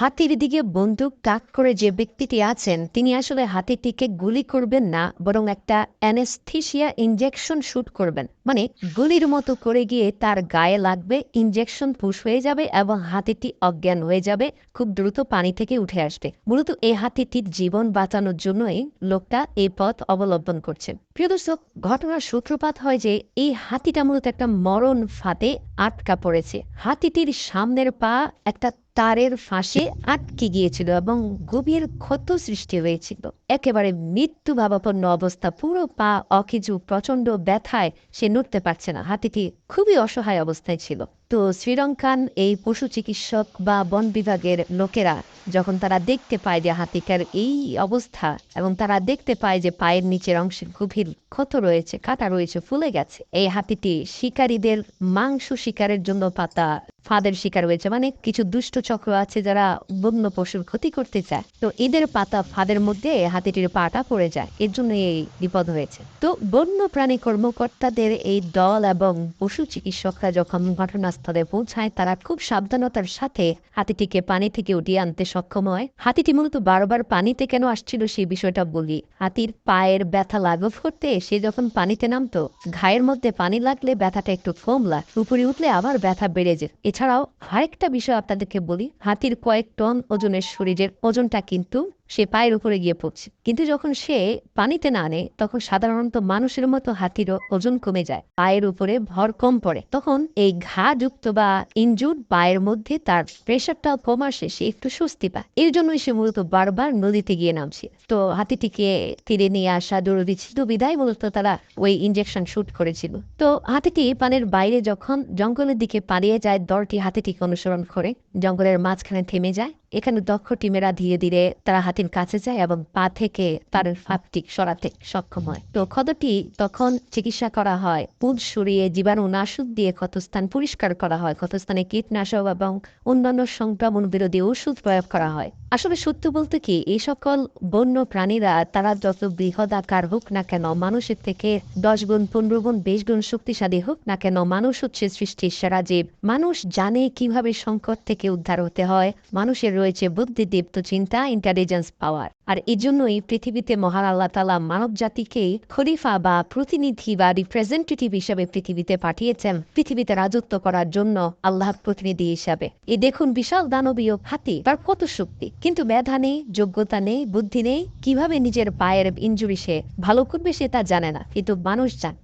হাতির দিকে বন্দুক তাক করে যে ব্যক্তিটি আছেন, তিনি আসলে হাতিটিকে গুলি করবেন না, বরং একটা অ্যানেস্থিসিয়া ইনজেকশন শুট করবেন। মানে গুলির মতো করে গিয়ে তার গায়ে লাগবে, ইনজেকশন পুশ হয়ে যাবে এবং হাতিটি অজ্ঞান হয়ে যাবে, খুব দ্রুত পানি থেকে উঠে আসবে। মূলত এই হাতিটির জীবন বাঁচানোর জন্যই লোকটা এই পথ অবলম্বন করছে। প্রিয় দর্শক, ঘটনার সূত্রপাত হয় যে এই হাতিটা মূলত একটা মরণ ফাঁদে আটকা পড়েছে। হাতিটির সামনের পা একটা তারের ফাঁসে আটকে গিয়েছিল এবং গভীর ক্ষত সৃষ্টি হয়েছিল। একেবারে মৃত্যু ভাবাপন্ন অবস্থা। পুরো পা অকিজু, প্রচণ্ড ব্যথায় সে নড়তে পারছে না। হাতিটি খুবই অসহায় অবস্থায় ছিল। তো শ্রীলঙ্কান এই পশু চিকিৎসক বা বন বিভাগের লোকেরা যখন তারা দেখতে পায় যে হাতিকার এই অবস্থা এবং তারা দেখতে পায় যে পায়ের নিচের অংশে গভীর ক্ষত রয়েছে, কাটা রয়েছে, ফুলে গেছে, এই হাতিটি শিকারীদের মাংস শিকারের জন্য পাতা, ফাঁদের শিকার হয়েছে মানে কিছু দুষ্ট চক্র আছে যারা বন্য পশুর ক্ষতি করতে চায়। তো এদের পাতা ফাঁদের মধ্যে হাতিটির পাটা পড়ে যায়, এর জন্য এই বিপদ হয়েছে। তো বন্য প্রাণী কর্মকর্তাদের এই দল এবং পশু চিকিৎসকরা যখন ঘটনাস্থলে পৌঁছায় তারা খুব সাবধানতার সাথে হাতিটিকে পানি থেকে উঠিয়ে আনতে সক্ষম হয়। হাতিটি মূলত বারবার পানিতে কেন আসছিল সেই বিষয়টা বলি। হাতির পায়ের ব্যথা লাঘব করতে সে যখন পানিতে নামতো, ঘায়ের মধ্যে পানি লাগলে ব্যথাটা একটু কম লাগ, উপরে উঠলে আবার ব্যথা বেড়ে যেত। এছাড়াও আরেকটা বিষয় আপনাদেরকে বলি, হাতির কয়েক টন ওজনের শরীরের ওজনটা কিন্তু সে পায়ের উপরে গিয়ে পড়ছে। কিন্তু যখন সে পানিতে না আনে তখন সাধারণত মানুষের মতো হাতিরও ওজন কমে যায়। পায়ের উপরে ভর কম পড়ে। তখন এই ঘা যুক্ত বা ইনজুর পায়ের মধ্যে তার প্রেশারটাও কম আসে, সে একটু স্বস্তি পায়। এর জন্যই সে মূলত বারবার নদীতে গিয়ে নামছে। তো হাতিটিকে তীরে নিয়ে আসা জরুরি ছিল। বিদায় মূলত তারা ওই ইঞ্জেকশন শুট করেছিল। তো হাতিটি পানের বাইরে যখন জঙ্গলের দিকে পালিয়ে যায়, দলটি হাতিটিকে অনুসরণ করে। জঙ্গলের মাঝখানে থেমে যায়। এখানে দক্ষ টিমেরা ধীরে ধীরে তারা হাতির কাছে যায় এবং পা থেকে তার ফাপটি সরাতে সক্ষম হয়। তো ক্ষতটি তখন চিকিৎসা করা হয়, পুঁজ সরিয়ে জীবাণু নাশক দিয়ে ক্ষতস্থান পরিষ্কার করা হয়, ক্ষতস্থানে কীটনাশক এবং অন্যান্য সংক্রমণ বিরোধী ওষুধ প্রয়োগ করা হয়। আসলে সত্য বলতে কি, এই সকল বন্য প্রাণীরা তারা যত বৃহৎ আকার হোক না কেন, মানুষের থেকে দশ গুণ, পনেরো গুণ, বিশ গুণ শক্তিশালী হোক না কেন, মানুষ হচ্ছে সৃষ্টির সেরা জীব। মানুষ জানে কীভাবে সংকট থেকে উদ্ধার হতে হয়, মানুষের রয়েছে বুদ্ধি, দীপ্ত চিন্তা ইন্টেলিজেন্স পাওয়ার আর এই জন্যই পৃথিবীতে মহান আল্লাহ তালা মানব জাতিকে খলিফা বা প্রতিনিধি বা রিপ্রেজেন্টেটিভ হিসেবে পৃথিবীতে পাঠিয়েছেন। পৃথিবীতে রাজত্ব করার জন্য আল্লাহ প্রতিনিধি হিসাবে। এই দেখুন বিশাল দানবীয় হাতি তার কত শক্তি। কিন্তু মেধা নেই, যোগ্যতা নেই, বুদ্ধি নেই, কীভাবে নিজের পায়ের ইঞ্জুরি সে ভালো করবে সে তা জানে না। কিন্তু মানুষ জানে।